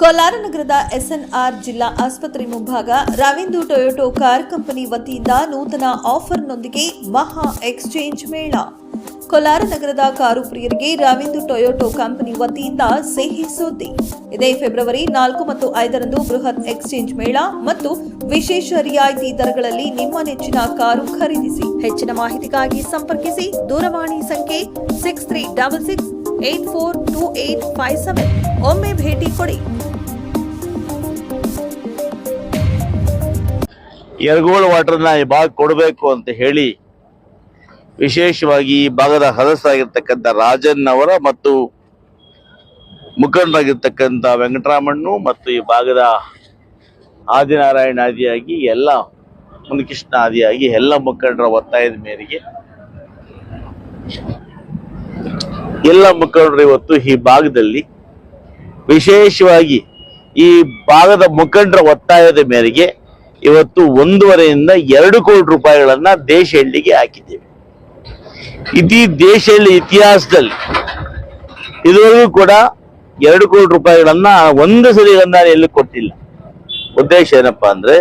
ಕೋಲಾರ ನಗರದ ಎಸ್ಎನ್ಆರ್ ಜಿಲ್ಲಾ ಆಸ್ಪತ್ರೆ ಮುಂಭಾಗ ರವೀಂದು ಟೊಯೋಟೋ ಕಾರ್ ಕಂಪನಿ ವತಿಯಿಂದ ನೂತನ ಆಫರ್ನೊಂದಿಗೆ ಮಹಾ ಎಕ್ಸ್ಚೇಂಜ್ ಮೇಳ. ಕೋಲಾರ ನಗರದ ಕಾರು ಪ್ರಿಯರಿಗೆ ರವೀಂದು ಟೊಯೋಟೋ ಕಂಪನಿ ವತಿಯಿಂದ ಸಿಹಿ ಸುದ್ದಿ. ಇದೇ ಫೆಬ್ರವರಿ ನಾಲ್ಕು ಮತ್ತು ಐದರಂದು ಬೃಹತ್ ಎಕ್ಸ್ಚೇಂಜ್ ಮೇಳ ಮತ್ತು ವಿಶೇಷ ರಿಯಾಯಿತಿ ದರಗಳಲ್ಲಿ ನಿಮ್ಮ ನೆಚ್ಚಿನ ಕಾರು ಖರೀದಿಸಿ. ಹೆಚ್ಚಿನ ಮಾಹಿತಿಗಾಗಿ ಸಂಪರ್ಕಿಸಿ. ದೂರವಾಣಿ ಸಂಖ್ಯೆ six three double six eight four two eight five seven. ಒಮ್ಮೆ ಭೇಟಿ ಕೊಡಿ. ಯರಗೋಳ್ ವಾಟರ್ನ ಈ ಭಾಗ ಕೊಡಬೇಕು ಅಂತ ಹೇಳಿ ವಿಶೇಷವಾಗಿ ಈ ಭಾಗದ ಸದಸ್ಯರಾಗಿರ್ತಕ್ಕಂಥ ರಾಜನ್ ಮತ್ತು ಮುಖಂಡರಾಗಿರ್ತಕ್ಕಂಥ ವೆಂಕಟರಾಮಣ್ಣು ಮತ್ತು ಈ ಭಾಗದ ಆದಿನಾರಾಯಣ ಆದಿಯಾಗಿ ಎಲ್ಲ ಮುನಿಕೃಷ್ಣ ಆದಿಯಾಗಿ ಎಲ್ಲ ಮುಖಂಡರ ಒತ್ತಾಯದ ಮೇರೆಗೆ ಎಲ್ಲ ಮುಖಂಡರು ಇವತ್ತು ಈ ಭಾಗದಲ್ಲಿ ವಿಶೇಷವಾಗಿ ಈ ಭಾಗದ ಮುಖಂಡರ ಒತ್ತಾಯದ ಮೇರೆಗೆ ಇವತ್ತು ಒಂದೂವರೆಯಿಂದ ಎರಡು ಕೋಟಿ ರೂಪಾಯಿಗಳನ್ನ ದೇಶ ಹೆಳ್ಳಿಗೆ ಹಾಕಿದ್ದೇವೆ. ಇಡೀ ದೇಶ ಹಳ್ಳಿ ಇತಿಹಾಸದಲ್ಲಿ ಇದುವರೆಗೂ ಕೂಡ ಎರಡು ಕೋಟಿ ರೂಪಾಯಿಗಳನ್ನ ಒಂದು ಸರಿ ಗಂಧಾರಿಯಲ್ಲಿ ಕೊಟ್ಟಿಲ್ಲ. ಉದ್ದೇಶ ಏನಪ್ಪಾ ಅಂದ್ರೆ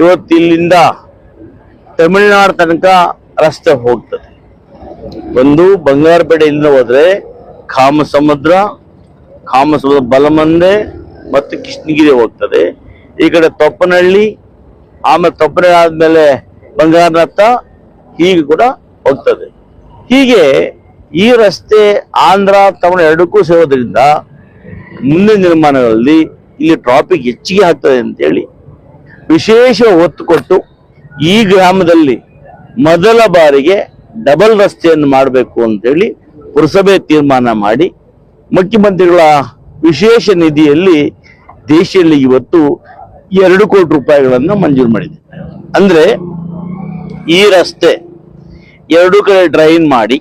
ಇವತ್ತು ಇಲ್ಲಿಂದ ತಮಿಳುನಾಡು ತನಕ ರಸ್ತೆ ಹೋಗ್ತದೆ. ಒಂದು ಬಂಗಾರಪೇಟೆಯಿಂದ ಹೋದ್ರೆ ಕಾಮ ಸಮುದ್ರ ಕಾಮ ಸಮುದ್ರ ಬಲಮಂದೆ ಮತ್ತು ಕೃಷ್ಣಗಿರಿ ಹೋಗ್ತದೆ. ಈ ಕಡೆ ತೊಪ್ಪನಹಳ್ಳಿ ಆಮೇಲೆ ತೊಪ್ಪನೆ ಆದ್ಮೇಲೆ ಬಂಗಾರನಾಥ ಹೀಗೆ ಕೂಡ ಹೋಗ್ತದೆ. ಹೀಗೆ ಈ ರಸ್ತೆ ಆಂಧ್ರ ತಮಿಳು ಎರಡಕ್ಕೂ ಸೇರೋದ್ರಿಂದ ಮುಂದಿನ ನಿರ್ಮಾಣಗಳಲ್ಲಿ ಇಲ್ಲಿ ಟ್ರಾಫಿಕ್ ಹೆಚ್ಚಿಗೆ ಆಗ್ತದೆ ಅಂತೇಳಿ ವಿಶೇಷ ಒತ್ತು ಕೊಟ್ಟು ಈ ಗ್ರಾಮದಲ್ಲಿ ಮೊದಲ ಬಾರಿಗೆ ಡಬಲ್ ರಸ್ತೆಯನ್ನು ಮಾಡಬೇಕು ಅಂತೇಳಿ ಪುರಸಭೆ ತೀರ್ಮಾನ ಮಾಡಿ ಮುಖ್ಯಮಂತ್ರಿಗಳ ವಿಶೇಷ ನಿಧಿಯಲ್ಲಿ ದೇಶದಲ್ಲಿ ಇವತ್ತು ಎರಡು ಕೋಟಿ ರೂಪಾಯಿಗಳನ್ನು ಮಂಜೂರು ಮಾಡಿದೆ. ಅಂದ್ರೆ ಈ ರಸ್ತೆ ಎರಡು ಕಡೆ ಡ್ರೈನ್ ಮಾಡಿ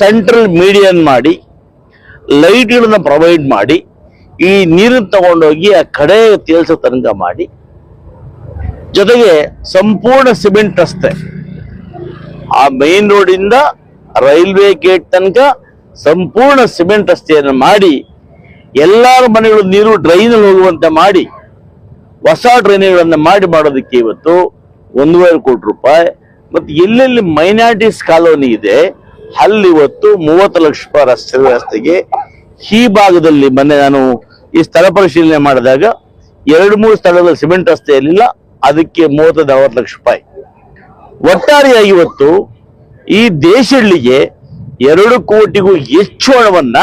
ಸೆಂಟ್ರಲ್ ಮೀಡಿಯನ್ ಮಾಡಿ ಲೈಟ್ಗಳನ್ನ ಪ್ರೊವೈಡ್ ಮಾಡಿ, ಈ ನೀರನ್ನು ತಗೊಂಡೋಗಿ ಆ ಕಡೆ ತೇಲ್ಸೋ ತನಕ ಮಾಡಿ, ಜೊತೆಗೆ ಸಂಪೂರ್ಣ ಸಿಮೆಂಟ್ ರಸ್ತೆ. ಆ ಮೇನ್ ರೋಡ್ ಇಂದ ರೈಲ್ವೆ ಗೇಟ್ ತನಕ ಸಂಪೂರ್ಣ ಸಿಮೆಂಟ್ ರಸ್ತೆಯನ್ನು ಮಾಡಿ ಎಲ್ಲರ ಮನೆಗಳು ನೀರು ಡ್ರೈನಲ್ಲಿ ಹೋಗುವಂತೆ ಮಾಡಿ ಹೊಸ ಡ್ರೈನೇಜ್ಗಳನ್ನ ಮಾಡಿ ಮಾಡೋದಕ್ಕೆ ಇವತ್ತು ಒಂದೂವರೆ ಕೋಟಿ ರೂಪಾಯಿ. ಮತ್ತು ಎಲ್ಲೆಲ್ಲಿ ಮೈನಾರಿಟೀಸ್ ಕಾಲೋನಿ ಇದೆ, ಅಲ್ಲಿ ಇವತ್ತು ಮೂವತ್ತು ಲಕ್ಷ ರೂಪಾಯಿ ರಸ್ತೆ ವ್ಯವಸ್ಥೆಗೆ ಈ ಭಾಗದಲ್ಲಿ ಮೊನ್ನೆ ನಾನು ಈ ಸ್ಥಳ ಪರಿಶೀಲನೆ ಮಾಡಿದಾಗ ಎರಡು ಮೂರು ಸ್ಥಳದಲ್ಲಿ ಸಿಮೆಂಟ್ ರಸ್ತೆ ಇರಲಿಲ್ಲ, ಅದಕ್ಕೆ ಮೂವತ್ತು ಅರವತ್ತು ಲಕ್ಷ ರೂಪಾಯಿ. ಒಟ್ಟಾರೆಯಾಗಿ ಇವತ್ತು ಈ ದೇಶಗಳಿಗೆ ಎರಡು ಕೋಟಿಗೂ ಹೆಚ್ಚು ಹಣವನ್ನ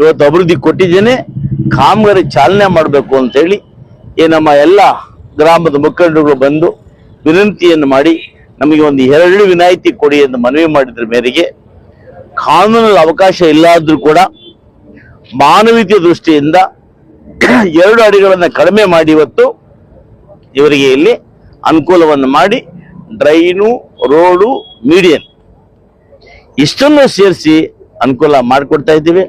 ಇವತ್ತು ಅಭಿವೃದ್ಧಿ ಕೊಟ್ಟಿದ್ದೇನೆ. ಕಾಮಗಾರಿ ಚಾಲನೆ ಮಾಡಬೇಕು ಅಂತೇಳಿ ಈ ನಮ್ಮ ಎಲ್ಲ ಗ್ರಾಮದ ಮುಖಂಡರುಗಳು ಬಂದು ವಿನಂತಿಯನ್ನು ಮಾಡಿ ನಮಗೆ ಒಂದು ಎರಡು ವಿನಾಯಿತಿ ಕೊಡಿ ಎಂದು ಮನವಿ ಮಾಡಿದ್ರ ಮೇರೆಗೆ, ಕಾನೂನಲ್ಲಿ ಅವಕಾಶ ಇಲ್ಲಾದ್ರೂ ಕೂಡ ಮಾನವೀಯತೆ ದೃಷ್ಟಿಯಿಂದ ಎರಡು ಅಡಿಗಳನ್ನು ಕಡಿಮೆ ಮಾಡಿ ಇವತ್ತು ಇವರಿಗೆ ಇಲ್ಲಿ ಅನುಕೂಲವನ್ನು ಮಾಡಿ ಡ್ರೈನು, ರೋಡು, ಮೀಡಿಯನ್ ಇಷ್ಟನ್ನು ಸೇರಿಸಿ ಅನುಕೂಲ ಮಾಡಿಕೊಡ್ತಾ ಇದ್ದೀವಿ.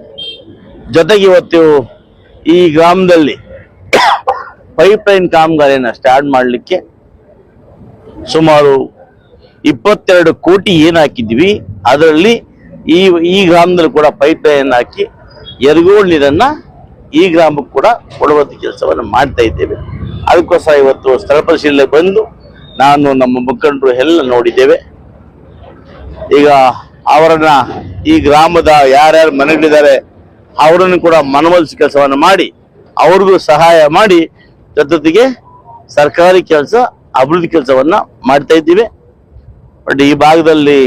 ಜೊತೆಗೆ ಇವತ್ತು ಈ ಗ್ರಾಮದಲ್ಲಿ ಪೈಪ್ ಲೈನ್ ಕಾಮಗಾರಿಯನ್ನು ಸ್ಟಾರ್ಟ್ ಮಾಡಲಿಕ್ಕೆ ಸುಮಾರು ಇಪ್ಪತ್ತೆರಡು ಕೋಟಿ ಏನು ಹಾಕಿದ್ವಿ, ಅದರಲ್ಲಿ ಈ ಈ ಗ್ರಾಮದಲ್ಲಿ ಕೂಡ ಪೈಪ್ ಲೈನ್ ಹಾಕಿ ಎರಗೋಳ್ ನೀರನ್ನು ಈ ಗ್ರಾಮಕ್ಕೆ ಕೂಡ ಕೊಡುವಂಥ ಕೆಲಸವನ್ನು ಮಾಡ್ತಾ ಇದ್ದೇವೆ. ಅದಕ್ಕೋಸ್ಕರ ಇವತ್ತು ಸ್ಥಳ ಪರಿಶೀಲನೆ ಬಂದು ನಾನು ನಮ್ಮ ಮುಖಂಡರು ಎಲ್ಲ ನೋಡಿದ್ದೇವೆ. ಈಗ ಅವರನ್ನ ಈ ಗ್ರಾಮದ ಯಾರ್ಯಾರು ಮನೆಗಳಿದ್ದಾರೆ ಅವರನ್ನು ಕೂಡ ಮನವೊಲಿಸಿ ಕೆಲಸವನ್ನು ಮಾಡಿ, ಅವ್ರಿಗೂ ಸಹಾಯ ಮಾಡಿ, ಜೊತೆಗೆ ಸರ್ಕಾರಿ ಕೆಲಸ, ಅಭಿವೃದ್ಧಿ ಕೆಲಸವನ್ನ ಮಾಡ್ತಾ ಇದ್ದೀವಿ. ಬಟ್ ಈ ಭಾಗದಲ್ಲಿ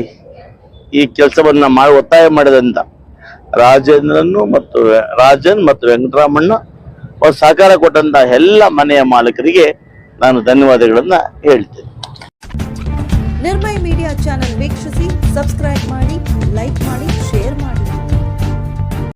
ಈ ಕೆಲಸವನ್ನ ಮಾಡಿ, ಒತ್ತಾಯ ಮಾಡಿದಂತ ರಾಜೇಂದ್ರನ್ನು ಮತ್ತು ರಾಜನ್ ಮತ್ತು ವೆಂಕಟರಾಮಣ್ಣ ಅವ್ರು ಸಹಕಾರ ಕೊಟ್ಟಂತ ಎಲ್ಲ ಮನೆಯ ಮಾಲೀಕರಿಗೆ ನಾನು ಧನ್ಯವಾದಗಳನ್ನ ಹೇಳ್ತೇನೆ. ನಿರ್ಮಯ ಮೀಡಿಯಾ ಚಾನೆಲ್ ವೀಕ್ಷಿಸಿ, ಸಬ್ಸ್ಕ್ರೈಬ್ ಮಾಡಿ, ಲೈಕ್ ಮಾಡಿ, ಶೇರ್ ಮಾಡಿ.